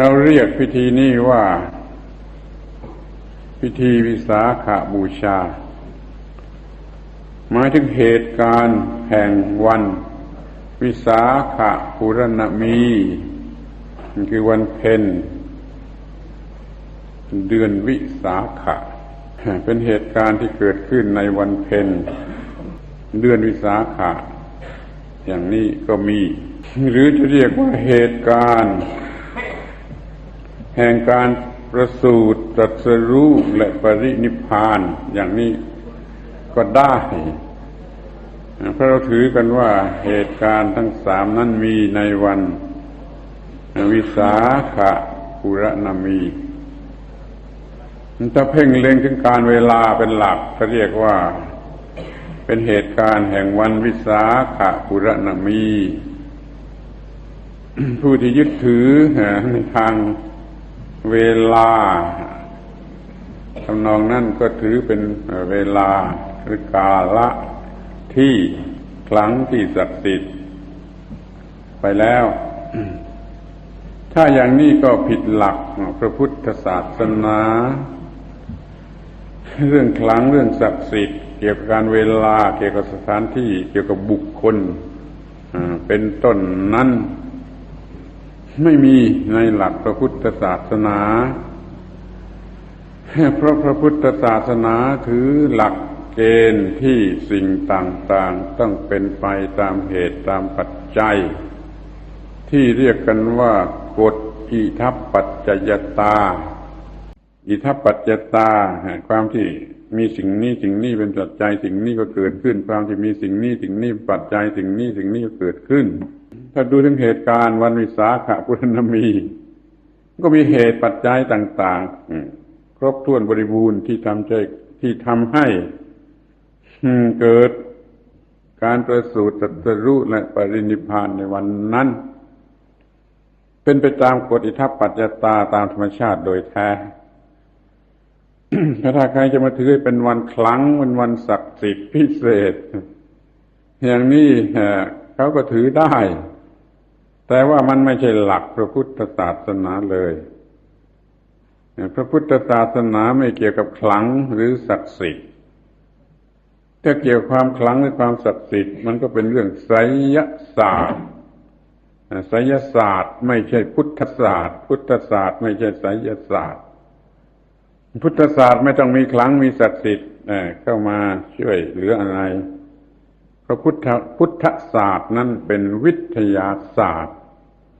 เราเรียกพิธีนี้ว่า พิธีวิสาขาบูชา หมายถึงเหตุการณ์แห่งวัน วิสาขปุรณมีมันคือวันเพ็ญเดือนวิสาขะ เป็นเหตุการณ์ที่เกิดขึ้นในวันเพ็ญเดือนวิสาขะ อย่างนี้ก็มี หรือจะเรียกว่าเหตุการณ์ แห่งการประสูติตรัสรู้และปรินิพพานอย่างนี้ก็ได้เพราะเราถือกันว่าเหตุการณ์ทั้งสามนั้นมีในวันวิสาขปุรณมีถ้าเพ่งเล็งถึงการเวลาเป็นหลักก็เรียกว่าเป็นเหตุการณ์แห่งวันวิสาขปุรณมี ผู้ที่ยึดถือในทาง เวลาทำนองนั่นก็ถือเป็นเวลาหรือกาละที่ครั้งที่ศักดิ์สิทธิ์ไปแล้ว ถ้าอย่างนี้ก็ผิดหลักพระพุทธศาสนา เรื่องครั้งเรื่องศักดิ์สิทธิ์เกี่ยวกับการเวลา เกี่ยวกับสถานที่ เกี่ยวกับบุคคลเป็นต้นนั้น ไม่มีในหลักพระพุทธศาสนา เพราะพระพุทธศาสนาถือหลักเกณฑ์ที่สิ่งต่างๆ ต้องเป็นไปตามเหตุตามปัจจัย ที่เรียกกันว่ากฎอิทัปปัจจยตา อิทัปปัจจยตาความที่มีสิ่งนี้สิ่งนี้เป็นปัจจัยสิ่งนี้ก็เกิดขึ้น ความที่มีสิ่งนี้สิ่งนี้ปัจจัยสิ่งนี้สิ่งนี้ก็เกิดขึ้น ถ้าดูถึงเหตุการณ์วันวิสาขบุรณมี ก็มีเหตุปัจจัยต่างๆครบถ้วนบริบูรณ์ที่ทำใจที่ทำให้เกิดการประสูติตรัสรู้และปรินิพานในวันนั้น เป็นไปตามกฎอิทัปปัจจตาตามธรรมชาติโดยแท้ถ้าใครจะมาถือเป็นวันคลังวันวันศักดิ์สิทธิ์พิเศษ อย่างนี้เขาก็ถือได้ แต่ว่ามันไม่ใช่หลักพระพุทธศาสนาเลยพระพุทธศาสนาไม่เกี่ยวกับคลังหรือศักดิ์สิทธิ์ถ้าเกี่ยวความคลังหรือความศักดิ์สิทธิ์มันก็เป็นเรื่องไสยศาสตร์ไสยศาสตร์ ไม่ใช่พุทธศาสตร์ พุทธศาสตร์ไม่ใช่ไสยศาสตร์ พุทธศาสตร์ไม่ต้องมีคลังมีศักดิ์สิทธิ์เข้ามาช่วยเหลืออะไรพระพุทธพุทธศาสตร์นั้นเป็นวิทยาศาสตร์